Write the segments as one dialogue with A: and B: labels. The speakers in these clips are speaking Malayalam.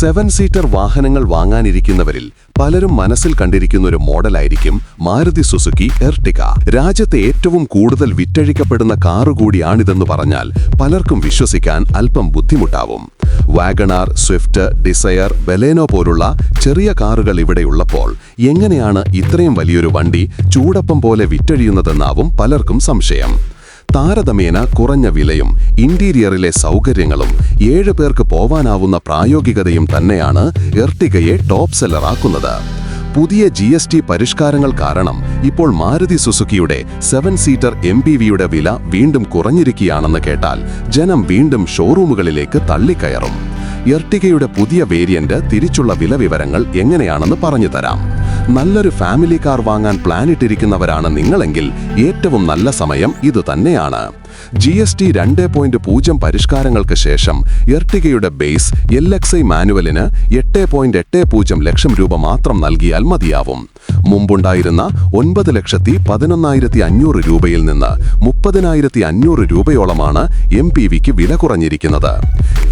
A: സെവൻ സീറ്റർ വാഹനങ്ങൾ വാങ്ങാനിരിക്കുന്നവരിൽ പലരും മനസ്സിൽ കണ്ടിരിക്കുന്ന ഒരു മോഡലായിരിക്കും മാരുതി സുസുക്കി എർട്ടിക രാജ്യത്തെ ഏറ്റവും കൂടുതൽ വിറ്റഴിക്കപ്പെടുന്ന കാറുകൂടിയാണിതെന്ന് പറഞ്ഞാൽ പലർക്കും വിശ്വസിക്കാൻ അല്പം ബുദ്ധിമുട്ടാവും. വാഗണാർ സ്വിഫ്റ്റ് ഡിസയർ ബെലേനോ പോലുള്ള ചെറിയ കാറുകൾ ഇവിടെയുള്ളപ്പോൾ എങ്ങനെയാണ് ഇത്രയും വലിയൊരു വണ്ടി ചൂടപ്പം പോലെ വിറ്റഴിയുന്നതെന്നാവും പലർക്കും സംശയം. താരതമ്യേന കുറഞ്ഞ വിലയും ഇന്റീരിയറിലെ സൗകര്യങ്ങളും ഏഴ് പേർക്ക് പോവാനാവുന്ന പ്രായോഗികതയും തന്നെയാണ് എർട്ടിഗയെ ടോപ്പ് സെല്ലറാക്കുന്നത് പുതിയ ജി എസ് ടി പരിഷ്കാരങ്ങൾ കാരണം ഇപ്പോൾ മാരുതി സുസുക്കിയുടെ സെവൻ സീറ്റർ എം പി വിയുടെ വില വീണ്ടും കുറഞ്ഞിരിക്കുകയാണെന്ന് കേട്ടാൽ ജനം വീണ്ടും ഷോറൂമുകളിലേക്ക് തള്ളിക്കയറും. എർട്ടിഗയുടെ പുതിയ വേരിയന്റ് തിരിച്ചുള്ള വില വിവരങ്ങൾ എങ്ങനെയാണെന്ന് പറഞ്ഞു തരാം. നല്ലൊരു ഫാമിലി കാർ വാങ്ങാൻ പ്ലാനിട്ടിരിക്കുന്നവരാണ് നിങ്ങളെങ്കിൽ ഏറ്റവും നല്ല സമയം ഇതുതന്നെയാണ് ജി എസ് ടി രണ്ട് പോയിന്റ് പൂജ്യം പരിഷ്കാരങ്ങൾക്ക് ശേഷം എർട്ടിഗയുടെ ബേസ് എൽ എക്സ് ഐ മാനുവലിന് എട്ട് പോയിന്റ് എട്ട് പൂജ്യം ലക്ഷം രൂപ മാത്രം നൽകിയാൽ മതിയാവും. മുമ്പുണ്ടായിരുന്ന ഒൻപത് ലക്ഷത്തി പതിനൊന്നായിരത്തി അഞ്ഞൂറ് രൂപയിൽ നിന്ന് മുപ്പതിനായിരത്തി അഞ്ഞൂറ് രൂപയോളമാണ് എം പി വില കുറഞ്ഞിരിക്കുന്നത്.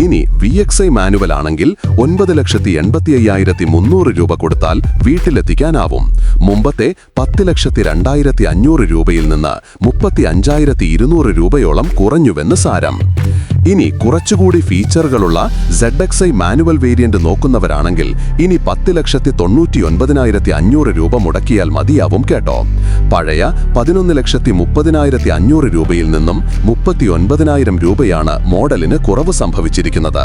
A: ഇനി വി എക്സ് ഐ മാനുവൽ ആണെങ്കിൽ ഒൻപത് ലക്ഷത്തി എൺപത്തി അയ്യായിരത്തി മുന്നൂറ് രൂപ കൊടുത്താൽ വീട്ടിലെത്തിക്കാനാവും. മുമ്പത്തെ പത്ത് ലക്ഷത്തി രണ്ടായിരത്തി അഞ്ഞൂറ് രൂപയിൽ നിന്ന് മുപ്പത്തി അഞ്ചായിരത്തി ഇരുന്നൂറ് രൂപയോളം കുറഞ്ഞുവെന്ന് സാരം. ഇനി കുറച്ചുകൂടി ഫീച്ചറുകളുള്ള Z X I manual variant നോക്കുന്നവരാണെങ്കിൽ ഇനി പത്ത് ലക്ഷത്തി തൊണ്ണൂറ്റി ഒൻപതിനായിരത്തി അഞ്ഞൂറ് രൂപ മുടക്കിയാൽ മതിയാവും കേട്ടോ. പഴയ പതിനൊന്ന് ലക്ഷത്തി മുപ്പതിനായിരത്തി അഞ്ഞൂറ് രൂപയിൽ നിന്നും മുപ്പത്തി ഒൻപതിനായിരം രൂപയാണ് മോഡലിന് കുറവ് സംഭവിച്ചിരിക്കുന്നത്.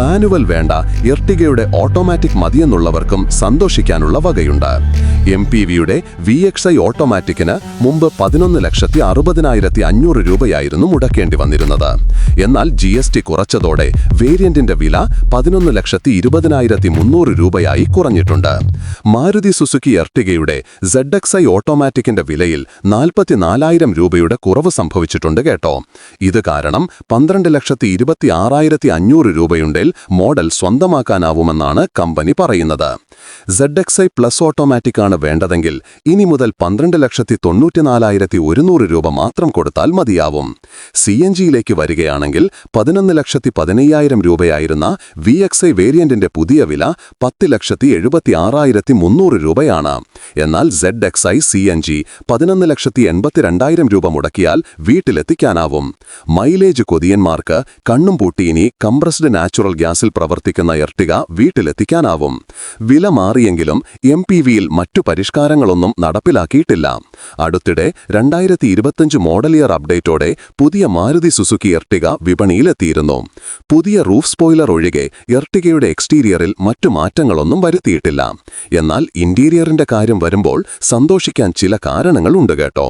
A: മാനുവൽ വേണ്ട എർട്ടിഗയുടെ ഓട്ടോമാറ്റിക് മതിയെന്നുള്ളവർക്കും സന്തോഷിക്കാനുള്ള വകയുണ്ട്. എം പി വിയുടെ വി എക്സ് ഐ ഓട്ടോമാറ്റിക്കിന് മുമ്പ് പതിനൊന്ന് ലക്ഷത്തി അറുപതിനായിരത്തി അഞ്ഞൂറ് രൂപയായിരുന്നു മുടക്കേണ്ടി വന്നിരുന്നത്. എന്നാൽ ജി എസ് ടി കുറച്ചതോടെ വേരിയന്റിന്റെ വില പതിനൊന്ന് ലക്ഷത്തി ഇരുപതിനായിരത്തി മുന്നൂറ് രൂപയായി കുറഞ്ഞിട്ടുണ്ട്. മാരുതി സുസുക്കി എർട്ടിഗയുടെ സെഡ് എക്സ് ഐ ഓട്ടോമാറ്റിക്കിന്റെ വിലയിൽ നാൽപ്പത്തിനാലായിരം രൂപയുടെ കുറവ് സംഭവിച്ചിട്ടുണ്ട് കേട്ടോ. ഇത് കാരണം പന്ത്രണ്ട് ലക്ഷത്തി ഇരുപത്തി ആറായിരത്തി അഞ്ഞൂറ് രൂപയുണ്ടിൽ മോഡൽ സ്വന്തമാക്കാനാവുമെന്നാണ് കമ്പനി പറയുന്നത്. Z X I plus automatic ആണ് വേണ്ടതെങ്കിൽ ഇനി മുതൽ പന്ത്രണ്ട് ലക്ഷത്തി തൊണ്ണൂറ്റിനാലായിരത്തി ഒരുന്നൂറ് രൂപ മാത്രം കൊടുത്താൽ മതിയാവും. സി എൻ ജിയിലേക്ക് വരികയാണെങ്കിൽ പതിനൊന്ന് ലക്ഷത്തി പതിനയ്യായിരം രൂപയായിരുന്ന വി എക്സ് ഐ വേരിയന്റിന്റെ പുതിയ വില പത്ത് ലക്ഷത്തി എഴുപത്തി ആറായിരത്തി മുന്നൂറ് രൂപയാണ്. എന്നാൽ Z X I C N G പതിനൊന്ന് ലക്ഷത്തി എൺപത്തിരണ്ടായിരം രൂപ മുടക്കിയാൽ വീട്ടിലെത്തിക്കാനാവും. മൈലേജ് കൊതിയന്മാർക്ക് കണ്ണും പൂട്ടി ഇനി കംപ്രസ്ഡ് നാച്ചുറൽ ഗ്യാസിൽ പ്രവർത്തിക്കുന്ന എർട്ടിക വീട്ടിലെത്തിക്കാനാവും. വില മാറിയെങ്കിലും എം പി വിയിൽ മറ്റു പരിഷ്കാരങ്ങളൊന്നും നടപ്പിലാക്കിയിട്ടില്ല. അടുത്തിടെ രണ്ടായിരത്തി ഇരുപത്തഞ്ച് മോഡൽ ഇയർ അപ്ഡേറ്റോടെ പുതിയ മാരുതി സുസുക്കി എർട്ടിക വിപണിയിലെത്തിയിരുന്നു. പുതിയ റൂഫ് സ്പോയിലർ ഒഴികെ എർട്ടികയുടെ എക്സ്റ്റീരിയറിൽ മറ്റു മാറ്റങ്ങളൊന്നും വരുത്തിയിട്ടില്ല. എന്നാൽ ഇന്റീരിയറിന്റെ കാര്യം വരുമ്പോൾ സന്തോഷിക്കാൻ ചില കാരണങ്ങൾ ഉണ്ട് കേട്ടോ.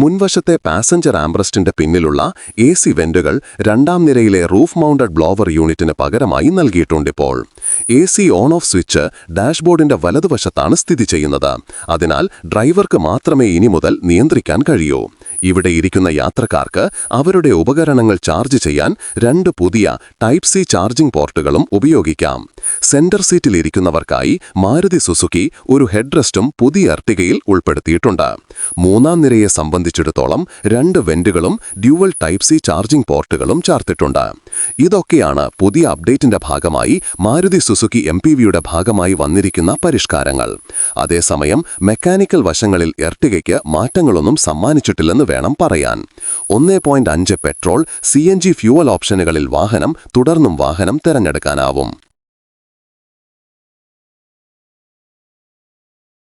A: മുൻവശത്തെ പാസഞ്ചർ ആംബ്രസ്റ്റിന്റെ പിന്നിലുള്ള എ സി വെന്റുകൾ രണ്ടാം നിരയിലെ റൂഫ് മൗണ്ടഡ് ബ്ലോവർ യൂണിറ്റിന് പകരമായി നൽകിയിട്ടുണ്ടിപ്പോൾ A C on off switch ഡാഷ്ബോർഡിന്റെ വലതുവശത്താണ് സ്ഥിതി ചെയ്യുന്നത്. അതിനാൽ ഡ്രൈവർക്ക് മാത്രമേ ഇനി മുതൽ നിയന്ത്രിക്കാൻ കഴിയൂ. ഇവിടെ ഇരിക്കുന്ന യാത്രക്കാർക്ക് അവരുടെ ഉപകരണങ്ങൾ ചാർജ് ചെയ്യാൻ രണ്ട് പുതിയ ടൈപ്പ് സി ചാർജിംഗ് പോർട്ടുകളും ഉപയോഗിക്കാം. സെന്റർ സീറ്റിൽ ഇരിക്കുന്നവർക്കായി മാരുതി സുസുക്കി ഒരു ഹെഡ്റെസ്റ്റും പുതിയ അർട്ടികയിൽ ഉൾപ്പെടുത്തിയിട്ടുണ്ട്. മൂന്നാം നിരയെ സംബന്ധിച്ചിടത്തോളം രണ്ട് വെന്റുകളും ഡ്യുവൽ ടൈപ്പ് സി ചാർജിംഗ് പോർട്ടുകളും ചാർത്തിട്ടുണ്ട്. ഇതൊക്കെയാണ് പുതിയ അപ്ഡേറ്റിന്റെ ഭാഗമായി മാരുതി സുസുക്കി എം ഭാഗമായി വന്നിരിക്കുന്ന പരിഷ്കാരങ്ങൾ. അതേസമയം മെക്കാനിക്കൽ വശങ്ങളിൽ എർട്ടികയ്ക്ക് മാറ്റങ്ങളൊന്നും സമ്മാനിച്ചിട്ടില്ലെന്ന് വേണം പറയാൻ. ഒന്നേ petrol C N G fuel ഓപ്ഷനുകളിൽ വാഹനം തുടർന്നും വാഹനം തിരഞ്ഞെടുക്കാനാവും.